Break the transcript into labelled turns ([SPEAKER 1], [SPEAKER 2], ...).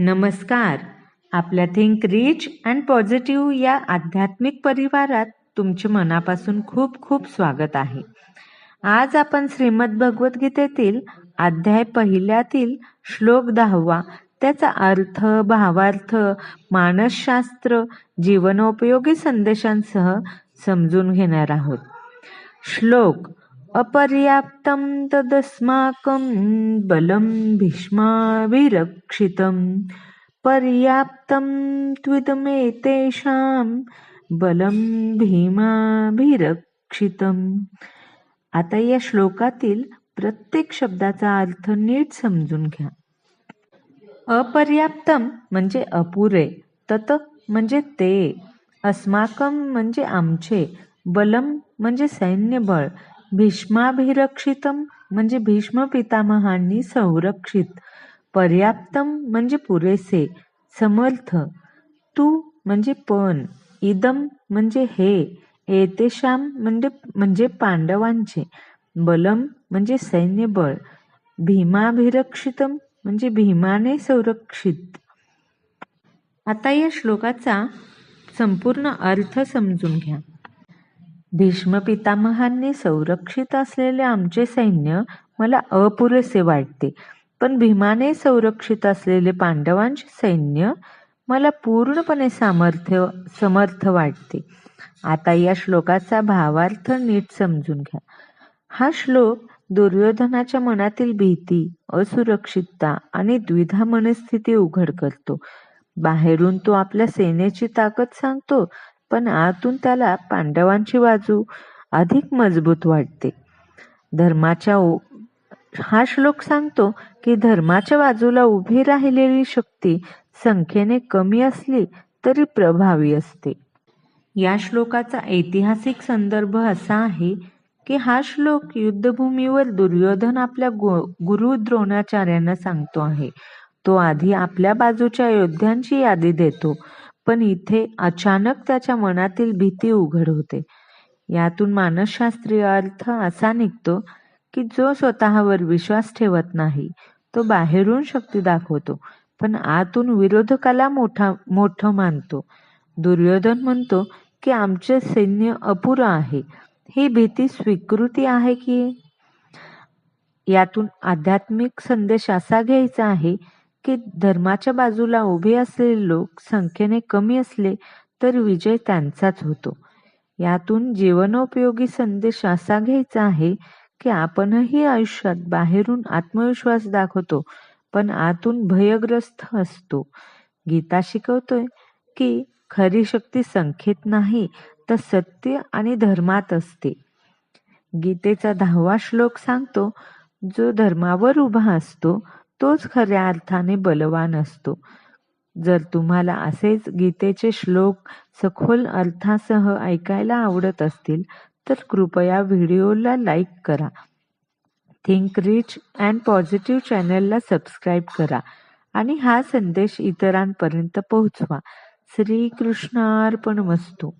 [SPEAKER 1] नमस्कार. आपल्या think rich and positive या आध्यात्मिक परिवारात तुमचे मनापासून खूप खूप स्वागत आहे. आज आपण श्रीमद भगवद्गीतेतील अध्याय पहिल्यातील श्लोक दहावा त्याचा अर्थ भावार्थ मानसशास्त्र जीवनोपयोगी संदेशांसह समजून घेणार आहोत. श्लोक अपर्याप्तं तदस्माकं बलं भीष्माभिरक्षितं पर्याप्तं त्विदमेतेषां बलं भीमाभिरक्षितम्। आता या श्लोकातील प्रत्येक शब्दाचा अर्थ नीट समजून घ्या। अपर्याप्तम म्हणजे अपुरे तत म्हणजे ते अस्माकम म्हणजे आमचे बलम म्हणजे सैन्यबळ भीष्माभिरक्षितम म्हणजे भीष्म पितामहांनी संरक्षित. पर्याप्तम म्हणजे पुरेसे समर्थ. तू म्हणजे पण इदम म्हणजे हे एतेशाम म्हणजे म्हणजे पांडवांचे. बलम म्हणजे सैन्यबळ. भीमाभिरक्षितम म्हणजे भीमाने संरक्षित. आता या श्लोकाचा संपूर्ण अर्थ समजून घ्या. भीष्म पितामहांनी संरक्षित असलेले आमचे सैन्य मला अपुरेसे वाटते. पण भीमाने संरक्षित असलेले पांडवांचे सैन्य मला पूर्णपणे सामर्थ्य समर्थ वाटते. आता या श्लोकाचा भावार्थ नीट समजून घ्या. हा श्लोक दुर्योधनाच्या मनातील भीती असुरक्षितता आणि द्विधा मनस्थिती उघड करतो. बाहेरून तो आपल्या सेनेची ताकद सांगतो पण आतून त्याला पांडवांची बाजू अधिक मजबूत वाटते. धर्माच्या हा श्लोक सांगतो की धर्माच्या बाजूला उभी राहिलेली शक्ती संख्येने कमी असली तरी प्रभावी असते. या श्लोकाचा ऐतिहासिक संदर्भ असा आहे की हा श्लोक युद्धभूमीवर दुर्योधन आपल्या गुरु द्रोणाचार्यांना सांगतो आहे. तो आधी आपल्या बाजूच्या योद्ध्यांची यादी देतो. पण इथे अचानक त्याच्या मनातील भीती उघड होते. यातून मानसशास्त्रीय अर्थ असा निघतो की जो स्वतःवर विश्वास ठेवत नाही तो बाहेरून शक्ती दाखवतो पण आतून विरोधकाला मोठा मोठं मानतो. दुर्योधन म्हणतो की आमचे सैन्य अपुरं आहे. ही भीती स्वीकृती आहे की? यातून आध्यात्मिक संदेश असा घ्यायचा आहे की धर्माच्या बाजूला उभे असलेले लोक संख्येने कमी असले तर विजय त्यांचाच होतो. यातून जीवनोपयोगी संदेश असा घ्यायचा आहे की आपणही आयुष्यात बाहेरून आत्मविश्वास दाखवतो पण आतून भयग्रस्त असतो. गीता शिकवतोय की खरी शक्ती संख्येत नाही तर सत्य आणि धर्मात असते. गीतेचा दहावा श्लोक सांगतो जो धर्मावर उभा असतो तोच खऱ्या अर्थाने बलवान असतो. जर तुम्हाला असेच गीतेचे श्लोक सखोल अर्थासह ऐकायला आवडत असतील तर कृपया व्हिडिओला लाईक करा. थिंक रिच अँड पॉझिटिव्ह चॅनलला सबस्क्राईब करा आणि हा संदेश इतरांपर्यंत पोहोचवा. श्रीकृष्णार्पण वस्तू